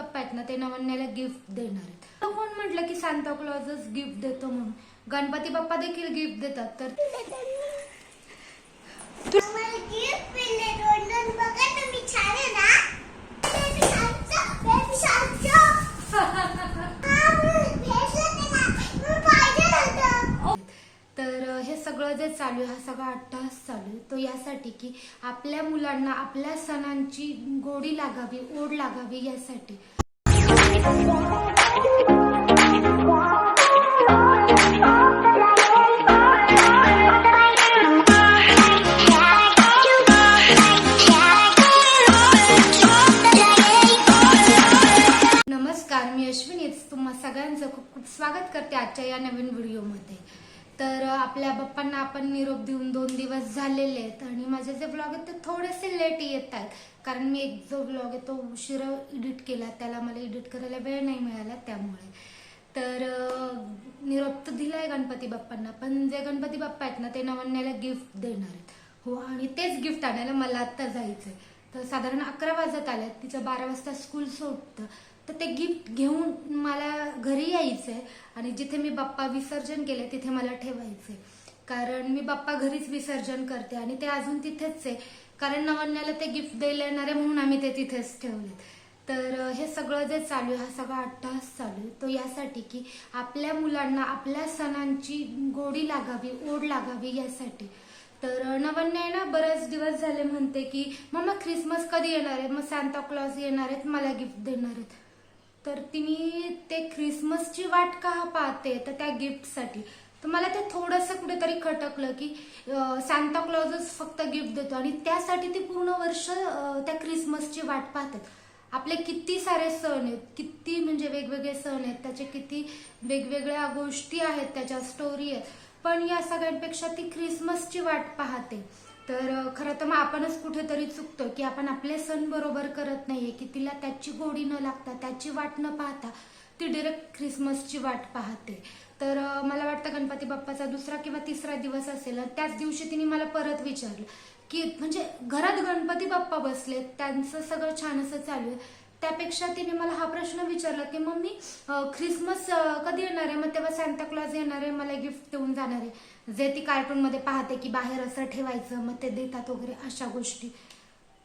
बाप्पा आहेत ना ते नवन्याला गिफ्ट देणार आहेत. तर कोण म्हटलं की सांता क्लॉजच गिफ्ट देतो म्हणून? गणपती बाप्पा देखील गिफ्ट देतात तर आम्हाला gift दिले दोन-दोन बघा तुम्ही छान आहे ना? Baby sharkचं, baby sharkचं. हा, मला भेटलं ते ना. मला पाहिजे होतं. तर अ, हे सगळं जे चालू आहे हा सगळा अट्टहास चालू आहे. तो यासाठी की आपल्या मुलांना आपल्या सणांची गोडी लागावी ओढ लागावी यासाठी. नमस्कार मी अश्विनीच तुम्हा सगळ्यांचं खूप खूप स्वागत करते आजच्या या नवीन व्हिडिओमध्ये. तर आपल्या बाप्पांना आपण निरोप देऊन दोन दिवस झालेले आहेत आणि माझे जे ब्लॉग आहेत ते थोडेसे लेट येत आहेत. कारण मी एक जो ब्लॉग आहे तो उशिरा एडिट केला. त्याला मला एडिट करायला वेळ नाही मिळाला त्यामुळे. तर निरोप तर दिलाय गणपती बाप्पांना पण जे गणपती बाप्पा आहेत ना ते नवन्याला गिफ्ट देणार आहेत. हो आणि तेच गिफ्ट आणायला मला आत्ता जायचंय. तर साधारण अकरा वाजत आल्यात तिचं बारा वाजता स्कूल सोडतं तर ते गिफ्ट घेऊन मला घरी यायचंय आणि जिथे मी बाप्पा विसर्जन केले तिथे मला ठेवायचंय. कारण मी बाप्पा घरीच विसर्जन करते आणि ते अजून तिथेच आहे. कारण नवन्याला ते गिफ्ट द्यायला येणार आहे म्हणून आम्ही ते तिथेच ठेवले तर हे सगळं जे चालू आहे हा सगळा अट्टहास चालू आहे. तो यासाठी की आपल्या मुलांना आपल्या सणांची गोडी लागावी ओढ लागावी यासाठी. तर अ, नवन्या आहे ना बरेच दिवस झाले म्हणते की मम्मा ख्रिसमस कधी येणार आहे? मग सांता क्लॉज येणार आहेत मला गिफ्ट देणार आहेत. तर तिने ते ख्रिसमसची वाट का पाहते? तर त्या गिफ्टसाठी तर मला ते थोडंसं कुठेतरी खटकलं की अं, सांता क्लॉजच फक्त गिफ्ट देतो आणि त्यासाठी ती पूर्ण वर्ष त्या ख्रिसमसची वाट पाहतात. आपले किती सारे सण आहेत किती म्हणजे वेगवेगळे सण आहेत त्याचे किती वेगवेगळ्या गोष्टी आहेत त्याच्या स्टोरी आहेत. पण या सगळ्यांपेक्षा ती ख्रिसमसची वाट पाहते. तर खरं तर मग आपणच कुठेतरी चुकतो की आपण आपले सण बरोबर करत नाहीये की तिला त्याची गोडी न लागता त्याची वाट न पाहता ती डिरेक्ट ख्रिसमसची वाट पाहते. तर मला वाटतं गणपती बाप्पाचा दुसरा किंवा तिसरा दिवस असेल त्याच दिवशी तिने मला परत विचारलं की म्हणजे घरात गणपती बाप्पा बसले त्यांचं सगळं छान असं चालू आहे. त्यापेक्षा तिने मला हा प्रश्न विचारला की मम्मी ख्रिसमस कधी येणार आहे? मग तेव्हा सांता क्लॉज येणार आहे मला गिफ्ट देऊन जाणार आहे. जे ती कार्टून मध्ये पाहते की बाहेर असं ठेवायचं मग ते देतात वगैरे अशा गोष्टी.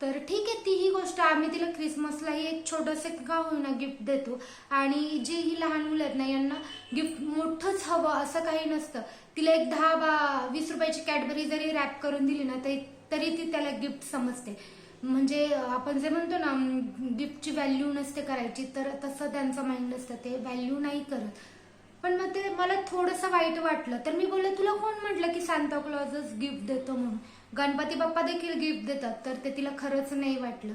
तर ठीक आहे ती ही गोष्ट आम्ही तिला क्रिसमसलाही एक छोटंसं का होईना गिफ्ट देतो. आणि जी ही लहान मुलं आहेत ना यांना गिफ्ट मोठंच हवं असं काही नसतं. तिला एक दहा बा वीस रुपयाची कॅडबरी जरी रॅप करून दिली ना तरी तरी ती त्याला गिफ्ट समजते. म्हणजे आपण जे म्हणतो ना गिफ्टची व्हॅल्यू नसते करायची तर तसं त्यांचं माइंड असतं ते व्हॅल्यू नाही करत. पण मग ते मला थोडंसं वाईट वाटलं. तर मी बोलले तुला कोण म्हटलं की सांताक्लॉजच गिफ्ट देतो म्हणून? गणपती बाप्पा देखील गिफ्ट देतात तर ते तिला खरंच नाही वाटलं.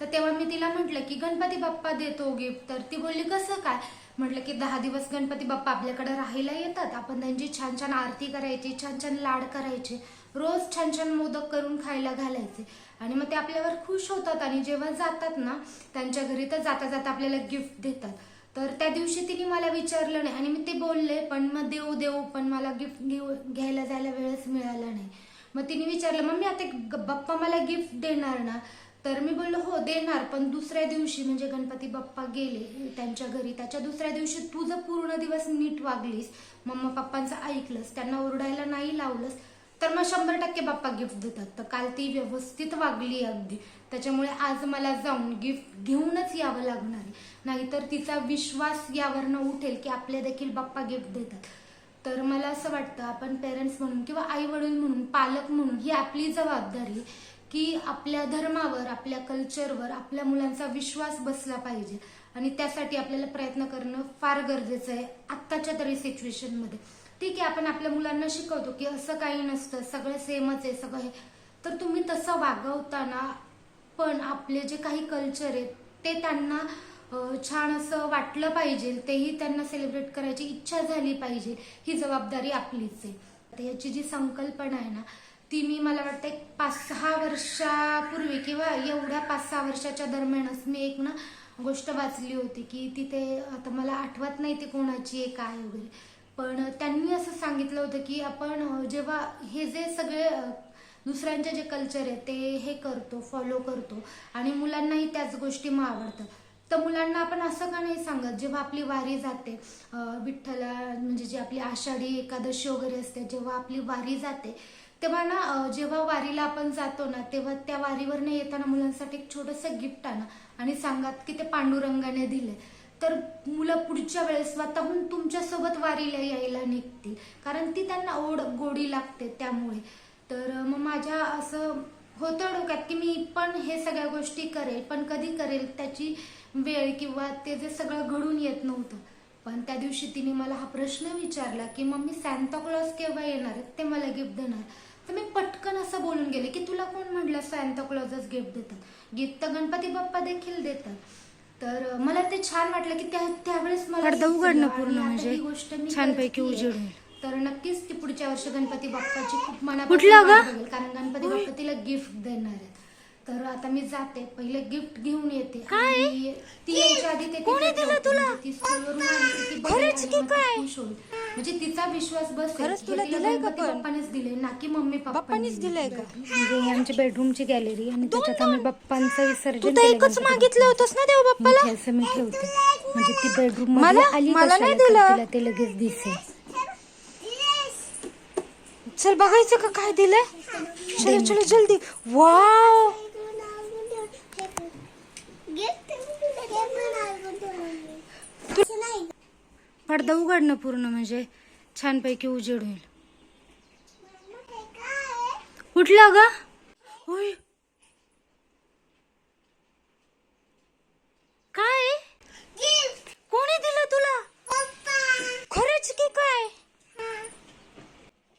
तर तेव्हा मी तिला म्हटलं की गणपती बाप्पा देतो गिफ्ट तर ती बोलली कसं काय? म्हटलं की दहा दिवस गणपती बाप्पा आपल्याकडे राहायला येतात. आपण त्यांची छान छान आरती करायची छान छान लाड करायचे. रोज छान छान मोदक करून खायला घालायचे. आणि मग ते आपल्यावर खुश होतात आणि जेव्हा जातात ना त्यांच्या घरी तर जाता जाता आपल्याला गिफ्ट देतात. तर त्या दिवशी तिने मला विचारलं नाही. आणि मी ते बोलले पण मग देऊ देऊ पण मला गिफ्ट घेऊ घ्यायला जायला वेळच मिळाला नाही. मग तिने विचारलं मम्मी आता बाप्पा मला गिफ्ट देणार ना? तर मी बोललो हो देणार पण दुसऱ्या दिवशी म्हणजे गणपती बाप्पा गेले त्यांच्या घरी त्याच्या दुसऱ्या दिवशी तू जर पूर्ण दिवस नीट वागलीस. मम्मा पप्पांचं ऐकलंस त्यांना ओरडायला नाही लावलंस. तर मग शंभर टक्के बाप्पा गिफ्ट देतात. तर काल ती व्यवस्थित वागली अगदी. त्याच्यामुळे आज मला जाऊन गिफ्ट घेऊनच यावं लागणार आहे. नाहीतर तिचा विश्वास यावरनं उठेल की आपले देखील बाप्पा गिफ्ट देतात. तर मला असं वाटतं आपण पेरेंट्स म्हणून किंवा आई वडील म्हणून पालक म्हणून ही आपली जबाबदारी की आपल्या धर्मावर आपल्या कल्चरवर आपल्या मुलांचा विश्वास बसला पाहिजे. आणि त्यासाठी आपल्याला प्रयत्न करणं फार गरजेचं आहे आत्ताच्या तरी सिच्युएशनमध्ये ठीक आहे आपण आपल्या मुलांना शिकवतो की असं काही नसतं सगळं सेमच आहे सगळं हे. तर तुम्ही तसं वागवताना पण आपले जे काही कल्चर आहे ते त्यांना छान असं वाटलं पाहिजे तेही त्यांना सेलिब्रेट करायची इच्छा झाली पाहिजे ही जबाबदारी आपलीच आहे. तर याची जी संकल्पना आहे ना ती मी मला वाटतं एक पाच सहा वर्षापूर्वी किंवा एवढ्या पाच सहा वर्षाच्या दरम्यानच मी एक ना गोष्ट वाचली होती की तिथे आता मला आठवत नाही ती कोणाची आहे काय वगैरे. पण त्यांनी असं सांगितलं होतं की आपण जेव्हा हे जे सगळे दुसऱ्यांचे जे कल्चर आहे ते हे करतो फॉलो करतो आणि मुलांनाही त्याच गोष्टी मग आवडतात तर मुलांना आपण असं का नाही सांगत? जेव्हा आपली वारी जाते विठ्ठला म्हणजे जी आपली आषाढी एकादशी वगैरे असते जेव्हा आपली वारी जाते तेव्हा ना जेव्हा वारीला आपण जातो ना तेव्हा त्या वारीवरनं येताना मुलांसाठी एक छोटंसं गिफ्ट आणा आणि सांगात की ते पांडुरंगाने दिले तर मुलं पुढच्या वेळेस स्वतःहून तुमच्यासोबत वारीला यायला निघतील कारण ती त्यांना ओढ गोडी लागते त्यामुळे. तर मग माझ्या असं होतं डोक्यात की मी पण हे सगळ्या गोष्टी करेल पण कधी करेल त्याची वेळ किंवा ते जे सगळं घडून येत नव्हतं. पण त्या दिवशी तिने मला हा प्रश्न विचारला की मम्मी सॅन्टा क्लॉज केव्हा येणार आहेत ते मला गिफ्ट देणार तर मी पटकन असं बोलून गेले की तुला कोण म्हटलं सॅन्टा क्लॉजच गिफ्ट देतात? गिफ्ट तर गणपती बाप्पा देखील देतात. तर मला ते छान वाटलं की त्या त्यावेळेस मला पडदा सुचलं उघड ना आणि पूर्ण म्हणजे गोष्ट मी छानपैकी. उजेड. तर नक्कीच ती पुढच्या वर्षी गणपती बाप्पाची खूप बघेल कारण गणपती बाप्पा तिला गिफ्ट देणार आहेत. तर आता मी जाते पहिले गिफ्ट घेऊन येते काय? आणि ती यायच्या आधी ते कोणी तिथे दिलं. तुला? म्हणजे ती ती बघेल खरंच आणि की मग ती काय? खुश होईल. म्हणजे तिचा विश्वास बसेल खरंच तुला दिलंय का पण? बाप्पानेच दिले ना की मम्मी बाप्पानीच दिलंय का? म्हणजे ही आमची बेडरूमची गॅलरी आणि त्याच्यात आम्ही बाप्पांचं विसर्जन तर एकच मागितलं होतंस ना देवा बाप्पाला असं मी ठेवते म्हणजे ती बेडरूम मला- आली मला नाही कशाला दिलं. तर तिला ते लगेच दिसेल चल बघायचं का काय दिलंय चलो चलो जल्दी वाव पडदा उघडणं पूर्ण म्हणजे छानपैकी उजेड होईल. कुठलं ग? होय. काय? कोणी दिलं तुला? खरंच की काय?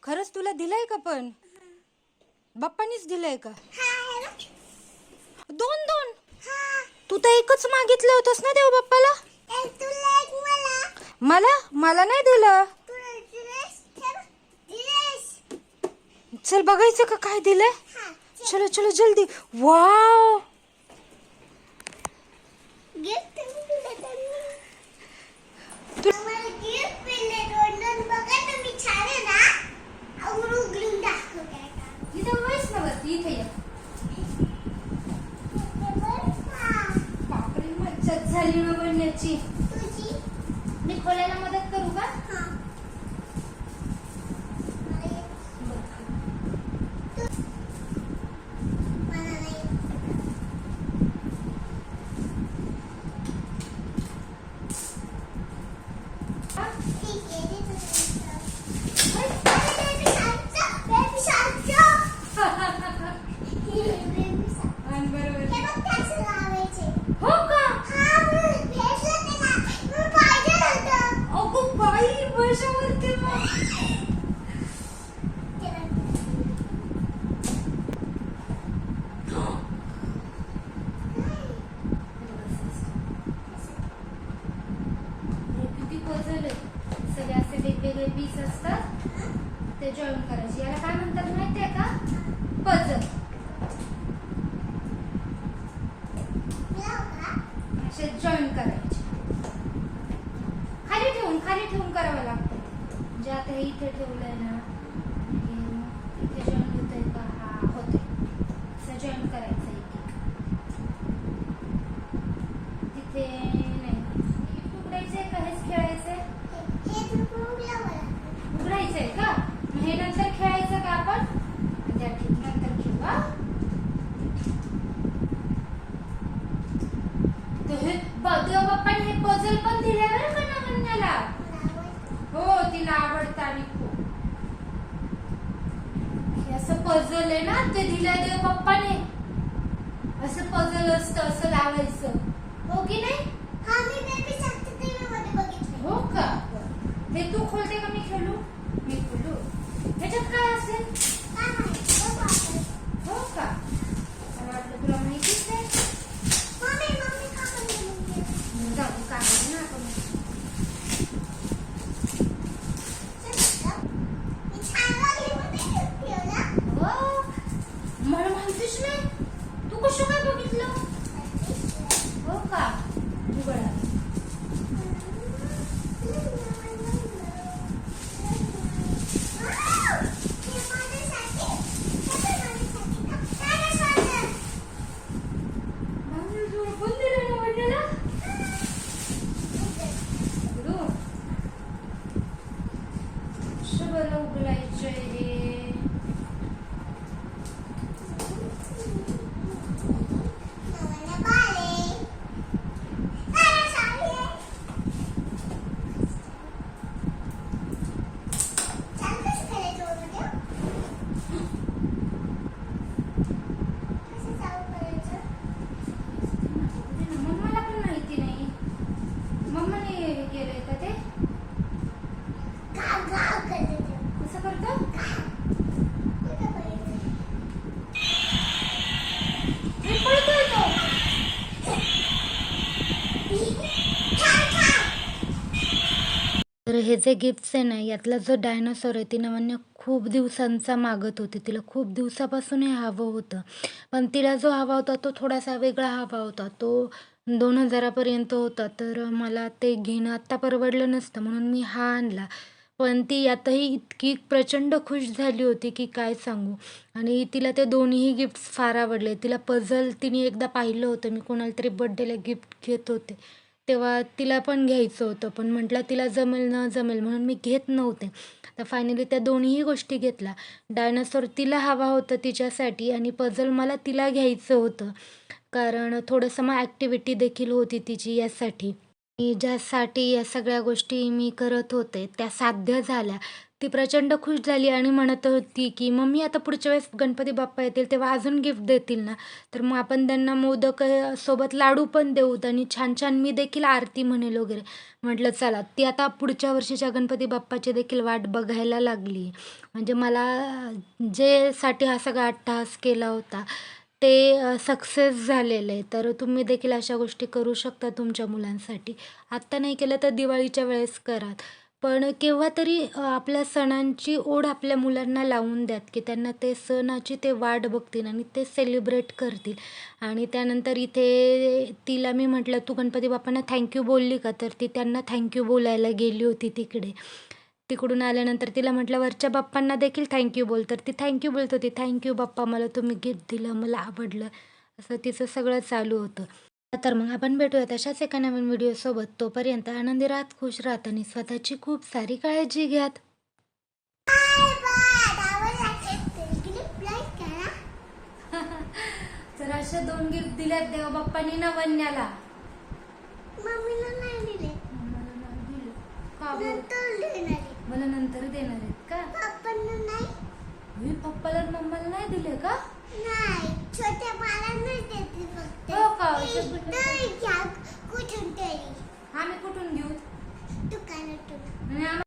खरंच तुला दिलंय का पण? बाप्पानीच दिलंय का? दोन दोन. तू तर एकच मागितलं होतंस ना देव बाप्पाला मला? मला नाही दिलं. चल बघायचं का काय दिलंय? चलो चलो जल्दी. वाव! इथं झाली ना बनण्याची मी खोलायला मदत करू का आणि बरोबर हो का अगो बाई वर्षावरती मग हे किती पझल आहे सगळे असे वेगवेगळे पीस असतात ते जॉईन करायचे. याला काय म्हणतात माहितीये का? पझल असे जॉईन करायचे. खाली ठेवून खाली ठेवून करावं लागतं. म्हणजे आता हे इथे ठेवलंय ना इथे जॉईन होतंय का? हा होते असं जॉईन करायचं एक एक तिथे नाही उघडायचंय का हेच खेळायचंय उघडायचंय का मग हे नंतर खेळायचं का आपण त्या ठीक नंतर खेळू हा? तर हे पझल पण दिले बरं का नगन्याला हो तिला आवडतं आणि खूप. हे असं पझल आहे ना ते दिलंय देव बाप्पाने. असं पझल असतं असं लावायचं. हो की नाही? हो का? हे तू खोलते का मी खेळू? मी खोलू. ह्याच्यात काय असेल हो का मला वाटलं तुला माहितीच नाही जाऊ दे, काढू ना आपण हो मला माहितीच नाही तू कसं काय बघितलं हो तर हे जे गिफ्ट्स आहे ना यातला जो डायनोसॉर आहे ती नवन्य खूप दिवसांचा मागत होती. तिला खूप दिवसापासून हे हवं होतं. पण तिला जो हवा होता तो थोडासा वेगळा हवा होता. तो दोन हजारापर्यंत होता. तर मला ते घेणं आत्ता परवडलं नसतं म्हणून मी हा आणला. पण ती यातही इतकी प्रचंड खुश झाली होती की काय सांगू. आणि तिला ते दोन्हीही गिफ्ट्स फार आवडले. तिला पझल तिने एकदा पाहिलं होतं. मी कोणाला तरी बड्डेला गिफ्ट घेत होते. तेव्हा तिला पण घ्यायचं होतं. पण म्हटलं तिला जमेल न जमेल म्हणून मी घेत नव्हते. तर फायनली त्या दोन्हीही गोष्टी घेतल्या. डायनासोर तिला हवा होतं तिच्यासाठी आणि पझल मला तिला घ्यायचं होतं. कारण थोडंसं मग ॲक्टिव्हिटी देखील होती तिची यासाठी. ज्यासाठी या सगळ्या गोष्टी मी करत होते त्या साध्य झाल्या. ती प्रचंड खुश झाली आणि म्हणत होती की मम्मी आता पुढच्या वेळेस गणपती बाप्पा येतील तेव्हा अजून गिफ्ट देतील ना. तर मग आपण त्यांना मोदक सोबत लाडू पण देऊत आणि छान छान मी देखील आरती म्हणेल वगैरे. म्हटलं चला. ती आता पुढच्या वर्षीच्या गणपती बाप्पाची देखील वाट बघायला लागली. म्हणजे मला जे साठी हा सगळा अट्टहास केला होता ते सक्सेस झालेलं. आहे तर तुम्ही देखील अशा गोष्टी करू शकता तुमच्या मुलांसाठी. आत्ता नाही केलं तर दिवाळीच्या वेळेस करात पण केव्हा तरी आपल्या सणांची ओढ आपल्या मुलांना लावून द्यात की त्यांना ते सणाची ते वाट बघतील आणि ते सेलिब्रेट करतील. आणि त्यानंतर इथे तिला मी म्हटलं तू गणपती बाप्पांना थँक्यू बोलली का? तर ती त्यांना थँक्यू बोलायला गेली होती तिकडे. तिकडून आल्यानंतर तिला म्हटलं वरच्या बाप्पांना देखील थँक्यू बोल. तर ती थँक्यू बोलत होती. थँक्यू बाप्पा मला तुम्ही गिफ्ट दिलं मला आवडलं. असं तिचं सगळं चालू होतं. तर मग आपण भेटूया तशाच एका नवीन व्हिडिओसोबत तोपर्यंत आनंदी राहत खुश राहत आणि स्वतःची खूप सारी काळजी घ्यात. बाय बाय आवडला क्लिप लाईक करा तर अशा दोन गिफ्ट दिल्यात देवा बाप्पानी नवन्याला. मम्मीला नाही दिले. नंतर देणार मला नंतर देणार आहेत का? पप्पांना नाही. मी पप्पाला मम्माला नाही दिले का? नाही. छोट्या बाळांना देते फक्त. हो का? तर घ्या कुठून तरी. आम्ही कुठून घेऊ? दुकानातून. आणि आम्हाला